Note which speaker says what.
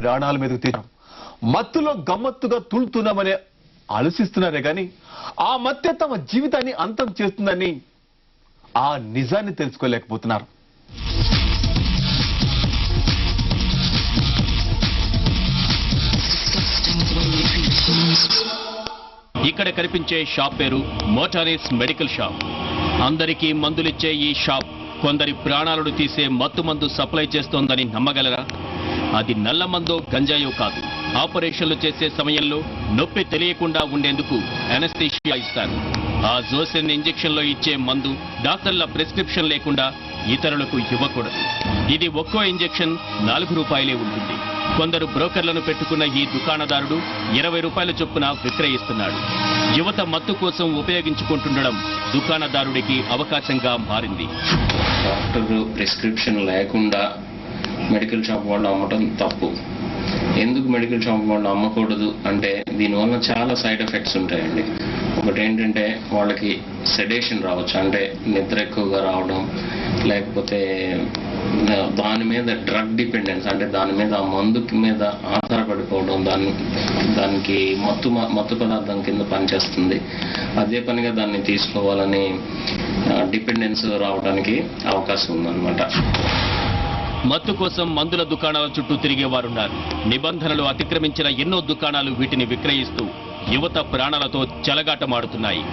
Speaker 1: ప్రాణాల మీదకు తీరం మత్తులో గమ్మత్తుగా తులుతున్నామని ఆలోచిస్తున్నారే కానీ ఆ మత్తే తమ జీవితాన్ని అంతం చేస్తుందని ఆ నిజాన్ని తెలుసుకోలేకపోతున్నారు.
Speaker 2: ఇక్కడ కనిపించే షాప్ పేరు మోటారిస్ మెడికల్ షాప్. అందరికీ మందులిచ్చే ఈ షాప్ కొందరి ప్రాణాలను తీసే మత్తు మందు సప్లై చేస్తోందని నమ్మగలరా? అది నల్ల మందో గంజాయో కాదు. ఆపరేషన్లు చేసే సమయంలో నొప్పి తెలియకుండా ఉండేందుకు అనస్థీషియా ఇస్తారు. ఆ జోసెన్ ఇంజెక్షన్లో ఇచ్చే మందు డాక్టర్ల ప్రిస్క్రిప్షన్ లేకుండా ఇతరులకు ఇవ్వకూడదు. ఇది ఒక్కో ఇంజెక్షన్ నాలుగు రూపాయలే ఉంటుంది. కొందరు బ్రోకర్లను పెట్టుకున్న ఈ దుకాణదారుడు ఇరవై రూపాయల చొప్పున విక్రయిస్తున్నాడు. యువత మత్తు కోసం ఉపయోగించుకుంటుండడం దుకాణదారుడికి అవకాశంగా మారింది.
Speaker 3: డాక్టర్ ప్రిస్క్రిప్షన్ లేకుండా మెడికల్ షాప్ వాళ్ళు అమ్మటం తప్పు. ఎందుకు మెడికల్ షాప్ వాళ్ళు అమ్మకూడదు అంటే దీనివల్ల చాలా సైడ్ ఎఫెక్ట్స్ ఉంటాయండి. ఒకటి ఏంటంటే వాళ్ళకి సెడేషన్ రావచ్చు అంటే నిద్ర ఎక్కువగా రావడం లేకపోతే దాని మీద డ్రగ్ డిపెండెన్స్ అంటే దాని మీద ఆ మందు మీద ఆధారపడిపోవడం దాన్ని దానికి మత్తు మత్తు పదార్థం కింద పనిచేస్తుంది. అదే పనిగా దాన్ని తీసుకోవాలని డిపెండెన్స్ రావడానికి అవకాశం ఉందన్నమాట.
Speaker 2: మత్తు కోసం మందుల దుకాణాల చుట్టూ తిరిగేవారున్నారు. నిబంధనలు అతిక్రమించిన ఎన్నో దుకాణాలు వీటిని విక్రయిస్తూ యువత ప్రాణాలతో చెలగాటమాడుతున్నాయి.